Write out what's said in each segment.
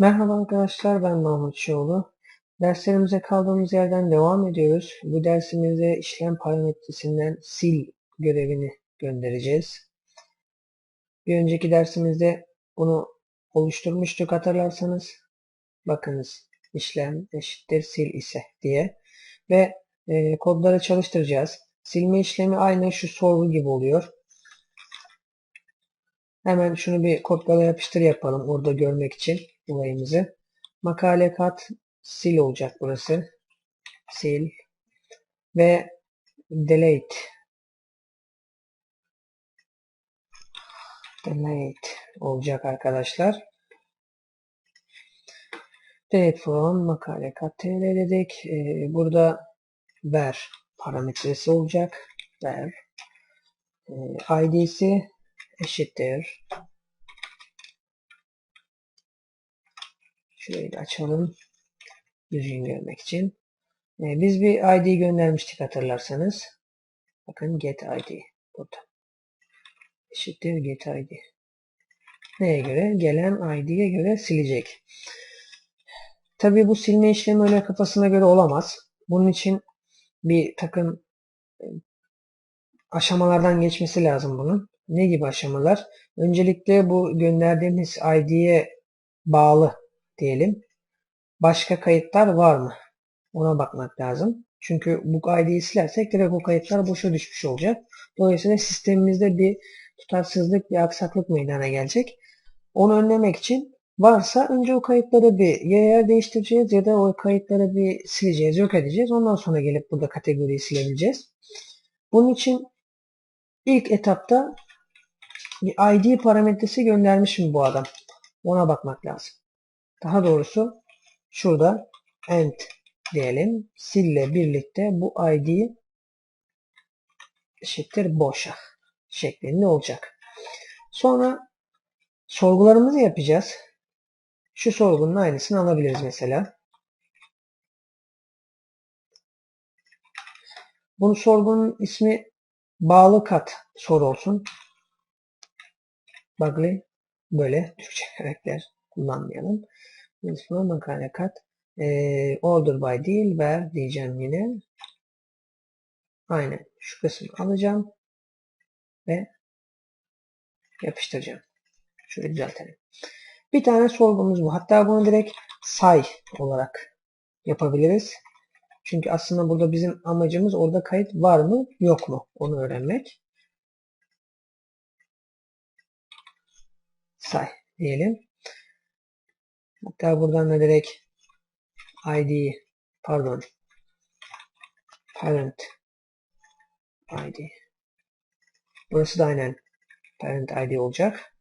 Merhaba arkadaşlar ben Mahmut Şoğlu. Derslerimize kaldığımız yerden devam ediyoruz. Bu dersimizde işlem parametresinden sil görevini göndereceğiz. Bir önceki dersimizde bunu oluşturmuştuk hatırlarsanız. Bakınız işlem eşittir sil ise diye. Ve e, kodları çalıştıracağız. Silme işlemi aynı şu sorgu gibi oluyor. Hemen şunu bir kopyala yapıştır yapalım orada görmek için olayımızı. Makale kat sil olacak burası. Sil ve delete delete olacak arkadaşlar. Delete from makale kat tl dedik. Ee, burada ver parametresi olacak. Ver ee, id'si eşittir Şurayı da açalım. Düzgün görmek için. Ee, biz bir ID göndermiştik hatırlarsanız. Bakın get ID burada. Eşittir get ID. Neye göre? Gelen ID'ye göre silecek. Tabii bu silme işlemi öyle kafasına göre olamaz. Bunun için bir takım e, aşamalardan geçmesi lazım bunun. Ne gibi aşamalar? Öncelikle bu gönderdiğimiz ID'ye bağlı diyelim. Başka kayıtlar var mı? Ona bakmak lazım. Çünkü bu ID'yi silersek direkt o kayıtlar boşa düşmüş olacak. Dolayısıyla sistemimizde bir tutarsızlık, bir aksaklık meydana gelecek. Onu önlemek için varsa önce o kayıtları bir yer değiştireceğiz ya da o kayıtları bir sileceğiz, yok edeceğiz. Ondan sonra gelip burada kategoriyi silebileceğiz. Bunun için ilk etapta bir ID parametresi göndermiş mi bu adam? Ona bakmak lazım. Daha doğrusu şurada end diyelim. Sille birlikte bu id eşittir boşa şeklinde olacak. Sonra sorgularımızı yapacağız. Şu sorgunun aynısını alabiliriz mesela. Bunun sorgunun ismi bağlı kat soru olsun. Bugly böyle Türkçe karakter kullanmayalım. Isma makale kat. E, order by değil ver diyeceğim yine. Aynen. Şu kısmı alacağım. Ve yapıştıracağım. Şöyle düzeltelim. Bir tane sorgumuz bu. Hatta bunu direkt say olarak yapabiliriz. Çünkü aslında burada bizim amacımız orada kayıt var mı yok mu onu öğrenmek. Say diyelim. Hatta buradan da direkt id pardon parent id burası da aynen parent id olacak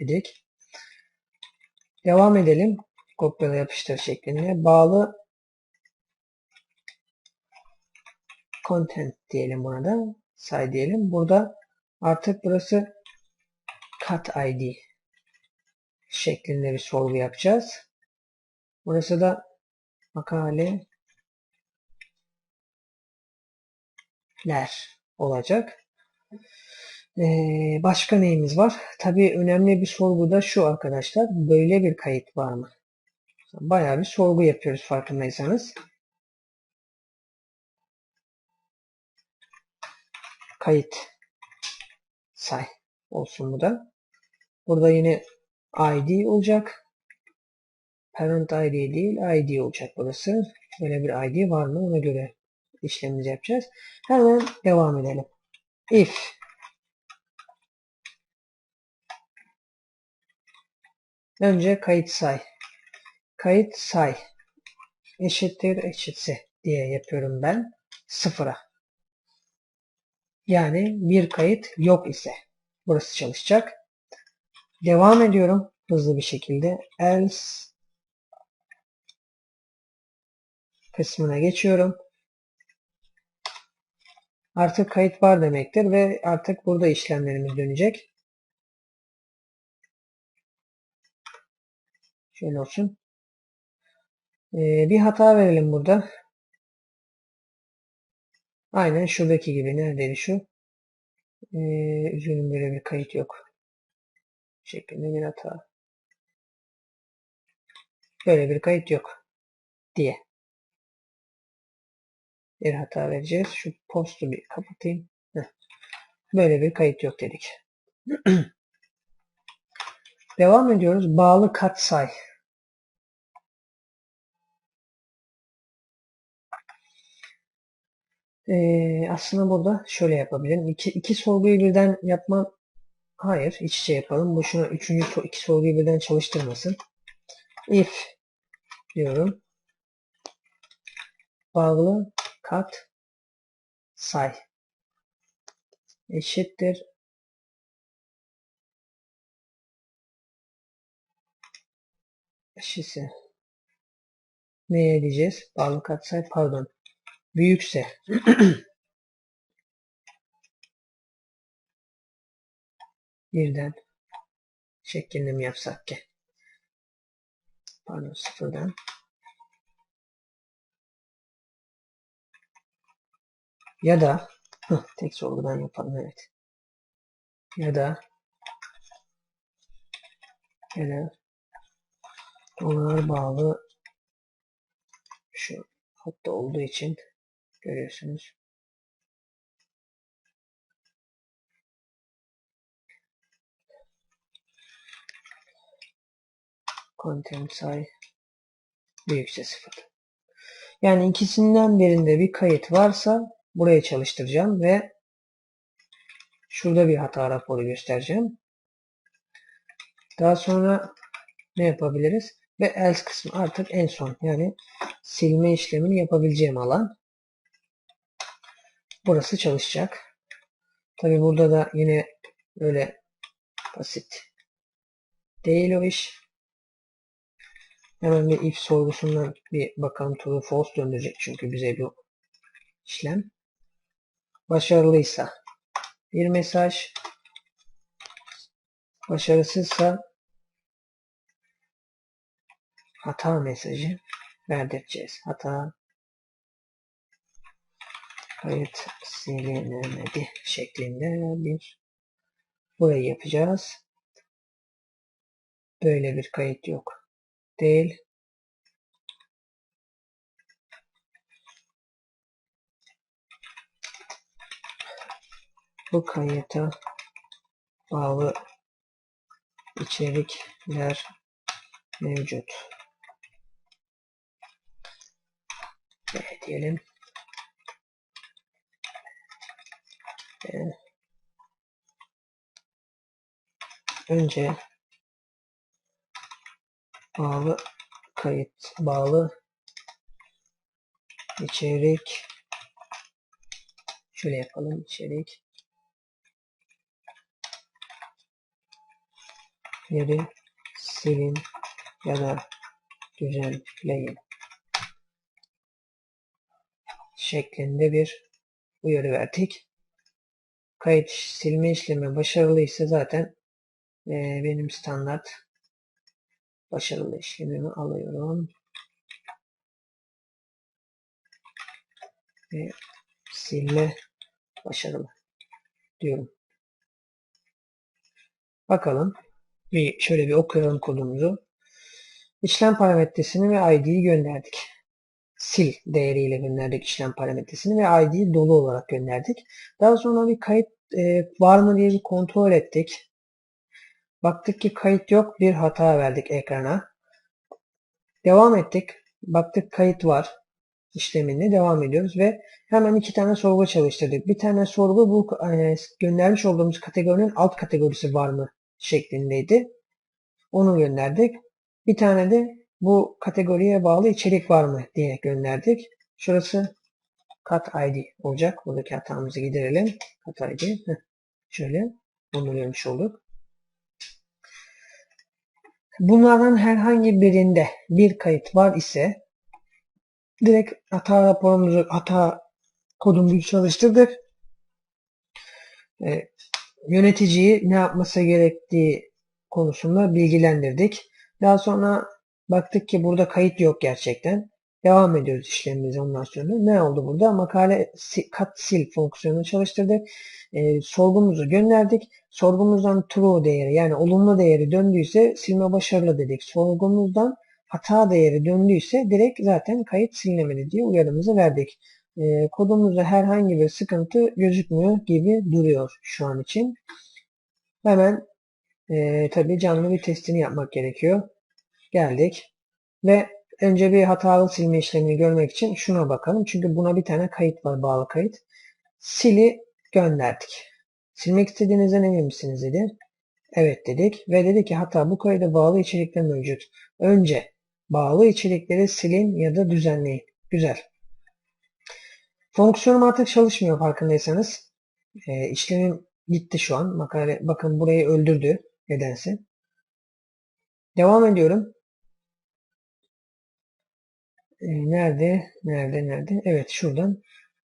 dedik. Devam edelim. Kopyala yapıştır şeklinde. Bağlı content diyelim buna da. Say diyelim. Burada artık burası cut id şeklinde bir sorgu yapacağız. Burası da makale ler olacak. Ee, başka neyimiz var? Tabii önemli bir sorgu da şu arkadaşlar. Böyle bir kayıt var mı? Bayağı bir sorgu yapıyoruz farkındaysanız. Kayıt say olsun bu da. Burada yine id olacak. Parent id değil id olacak burası. Böyle bir id var mı ona göre işlemimizi yapacağız. Hemen devam edelim. If Önce kayıt say. Kayıt say. Eşittir eşitse diye yapıyorum ben. Sıfıra. Yani bir kayıt yok ise. Burası çalışacak. Devam ediyorum hızlı bir şekilde. Else kısmına geçiyorum. Artık kayıt var demektir ve artık burada işlemlerimiz dönecek. Şöyle olsun. Ee, bir hata verelim burada. Aynen şuradaki gibi. Neredeydi şu? Ee, üzgünüm böyle bir kayıt yok şeklinde bir hata. Böyle bir kayıt yok diye bir hata vereceğiz. Şu postu bir kapatayım. Böyle bir kayıt yok dedik. Devam ediyoruz. Bağlı katsay. Ee, aslında burada şöyle yapabilirim. İki, iki sorguyu birden yapmam. Hayır, iç içe yapalım. Boşuna üçüncü iki sorguyu birden çalıştırmasın. If diyorum. Bağlı kat say eşittir eşitse neye diyeceğiz? Bağlı katsay pardon büyükse birden şeklinde mi yapsak ki? Pardon sıfırdan ya da heh, tek sorgudan yapalım evet. Ya da ya da dolar bağlı şu hatta olduğu için görüyorsunuz. Content say büyükse sıfır. Yani ikisinden birinde bir kayıt varsa buraya çalıştıracağım ve şurada bir hata raporu göstereceğim. Daha sonra ne yapabiliriz? Ve else kısmı artık en son yani silme işlemini yapabileceğim alan. Burası çalışacak. Tabi burada da yine öyle basit değil o iş. Hemen bir if sorgusundan bir bakalım true false döndürecek çünkü bize bu işlem. Başarılıysa bir mesaj, başarısızsa hata mesajı verdireceğiz. Hata kayıt silinemedi şeklinde bir burayı yapacağız. Böyle bir kayıt yok. Değil. Bu kayıta bağlı içerikler mevcut. B diyelim. B. Önce bağlı kayıt bağlı içerik şöyle yapalım içerik yeri silin ya da düzenleyin şeklinde bir uyarı verdik. Kayıt silme işlemi başarılıysa zaten e, benim standart başarılı işlemimi alıyorum. Ve silme başarılı diyorum. Bakalım. Bir şöyle bir okuyalım kodumuzu. İşlem parametresini ve ID'yi gönderdik. Sil değeriyle gönderdik işlem parametresini ve ID'yi dolu olarak gönderdik. Daha sonra bir kayıt e, var mı diye bir kontrol ettik. Baktık ki kayıt yok. Bir hata verdik ekrana. Devam ettik. Baktık kayıt var. işleminde devam ediyoruz ve hemen iki tane sorgu çalıştırdık. Bir tane sorgu bu e, göndermiş olduğumuz kategorinin alt kategorisi var mı şeklindeydi. Onu gönderdik. Bir tane de bu kategoriye bağlı içerik var mı diye gönderdik. Şurası cut id olacak. Buradaki hatamızı giderelim. Cut id. Şöyle onu görmüş olduk. Bunlardan herhangi birinde bir kayıt var ise direkt hata raporumuzu, hata kodumuzu çalıştırdık. E, yöneticiyi ne yapması gerektiği konusunda bilgilendirdik. Daha sonra baktık ki burada kayıt yok gerçekten. Devam ediyoruz işlemimize ondan sonra. Ne oldu burada? Makale kat sil fonksiyonunu çalıştırdık. E, sorgumuzu gönderdik. Sorgumuzdan true değeri yani olumlu değeri döndüyse silme başarılı dedik. Sorgumuzdan hata değeri döndüyse direkt zaten kayıt silinemedi diye uyarımızı verdik. E, kodumuzda herhangi bir sıkıntı gözükmüyor gibi duruyor şu an için. Hemen e, tabii canlı bir testini yapmak gerekiyor. Geldik ve önce bir hatalı silme işlemini görmek için şuna bakalım. Çünkü buna bir tane kayıt var bağlı kayıt. Sili gönderdik. Silmek istediğinizden emin misiniz dedi. Evet dedik ve dedi ki hatta bu kayda bağlı içerikler mevcut. Önce bağlı içerikleri silin ya da düzenleyin. Güzel. Fonksiyonum artık çalışmıyor farkındaysanız. E, işlemim gitti şu an. Makale, bakın burayı öldürdü nedense. Devam ediyorum. E, nerede? Nerede? Nerede? Evet şuradan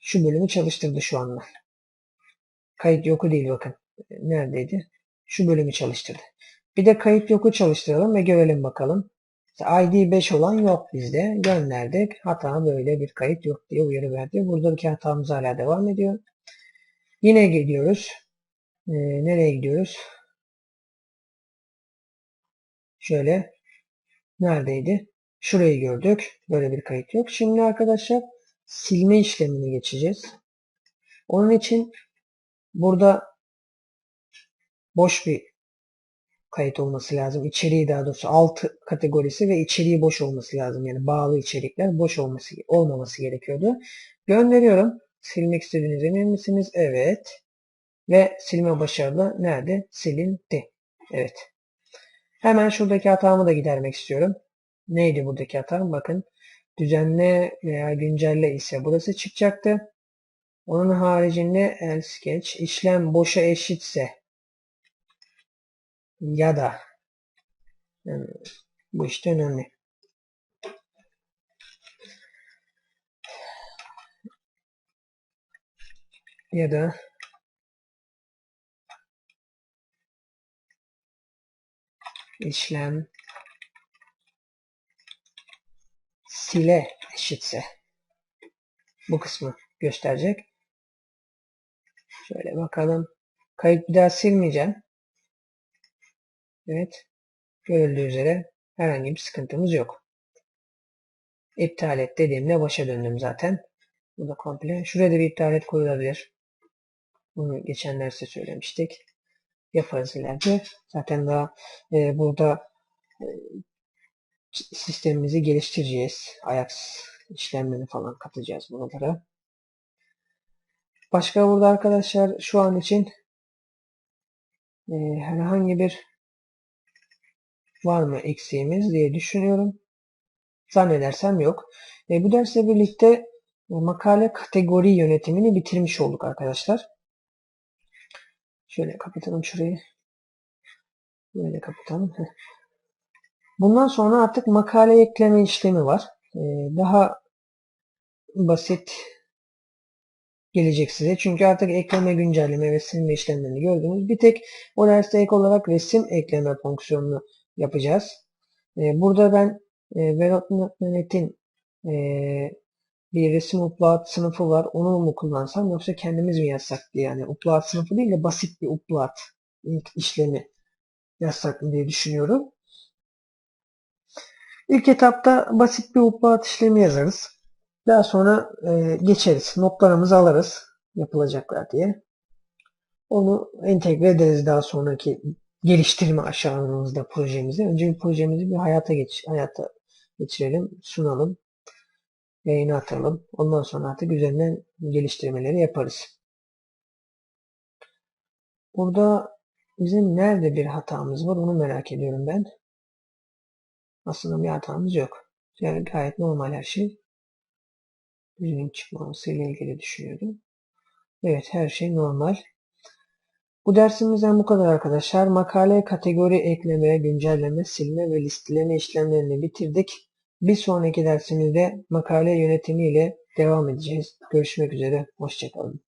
şu bölümü çalıştırdı şu anda. Kayıt yoku değil bakın. Neredeydi? Şu bölümü çalıştırdı. Bir de kayıt yoku çalıştıralım ve görelim bakalım. ID 5 olan yok bizde. Gönderdik. Hata böyle bir kayıt yok diye uyarı verdi. Buradaki hatamız hala devam ediyor. Yine gidiyoruz. Ee, nereye gidiyoruz? Şöyle. Neredeydi? Şurayı gördük. Böyle bir kayıt yok. Şimdi arkadaşlar silme işlemini geçeceğiz. Onun için burada boş bir kayıt olması lazım. İçeriği daha doğrusu alt kategorisi ve içeriği boş olması lazım. Yani bağlı içerikler boş olması olmaması gerekiyordu. Gönderiyorum. Silmek istediğiniz emin misiniz? Evet. Ve silme başarılı. Nerede? Silindi. Evet. Hemen şuradaki hatamı da gidermek istiyorum. Neydi buradaki hatam? Bakın. Düzenle veya güncelle ise burası çıkacaktı. Onun haricinde else geç işlem boşa eşitse ya da yani bu işte önemli. Ya da işlem sile eşitse bu kısmı gösterecek. Şöyle bakalım. Kayıt bir daha silmeyeceğim. Evet. Görüldüğü üzere herhangi bir sıkıntımız yok. İptal et dediğimde başa döndüm zaten. Bu da komple. Şuraya da bir iptal et koyulabilir. Bunu geçen derste söylemiştik. Yaparız ileride. Zaten daha e, burada e, sistemimizi geliştireceğiz. Ajax işlemlerini falan katacağız buralara. Başka burada arkadaşlar şu an için e, herhangi bir var mı eksiğimiz diye düşünüyorum. Zannedersem yok. E, bu dersle birlikte e, makale kategori yönetimini bitirmiş olduk arkadaşlar. Şöyle kapatalım şurayı. Böyle kapatalım. Bundan sonra artık makale ekleme işlemi var. E, daha basit gelecek size. Çünkü artık ekleme, güncelleme ve silme işlemlerini gördünüz. Bir tek o derste ek olarak resim ekleme fonksiyonunu yapacağız. E, burada ben e, Veronet.net'in e, bir resim upload sınıfı var. Onu mu kullansam yoksa kendimiz mi yazsak diye. Yani upload sınıfı değil de basit bir upload işlemi yazsak diye düşünüyorum. İlk etapta basit bir upload işlemi yazarız. Daha sonra e, geçeriz. Notlarımızı alırız yapılacaklar diye. Onu entegre ederiz daha sonraki geliştirme aşamamızda projemizi. Önce bir projemizi bir hayata geç hayata geçirelim, sunalım, yayına atalım. Ondan sonra artık üzerinden geliştirmeleri yaparız. Burada bizim nerede bir hatamız var onu merak ediyorum ben. Aslında bir hatamız yok. Yani gayet normal her şey. Düzgün çıkmaması ile ilgili düşünüyorum. Evet her şey normal. Bu dersimizden bu kadar arkadaşlar. Makale kategori ekleme, güncelleme, silme ve listeleme işlemlerini bitirdik. Bir sonraki dersimizde makale yönetimi ile devam edeceğiz. Görüşmek üzere. Hoşçakalın.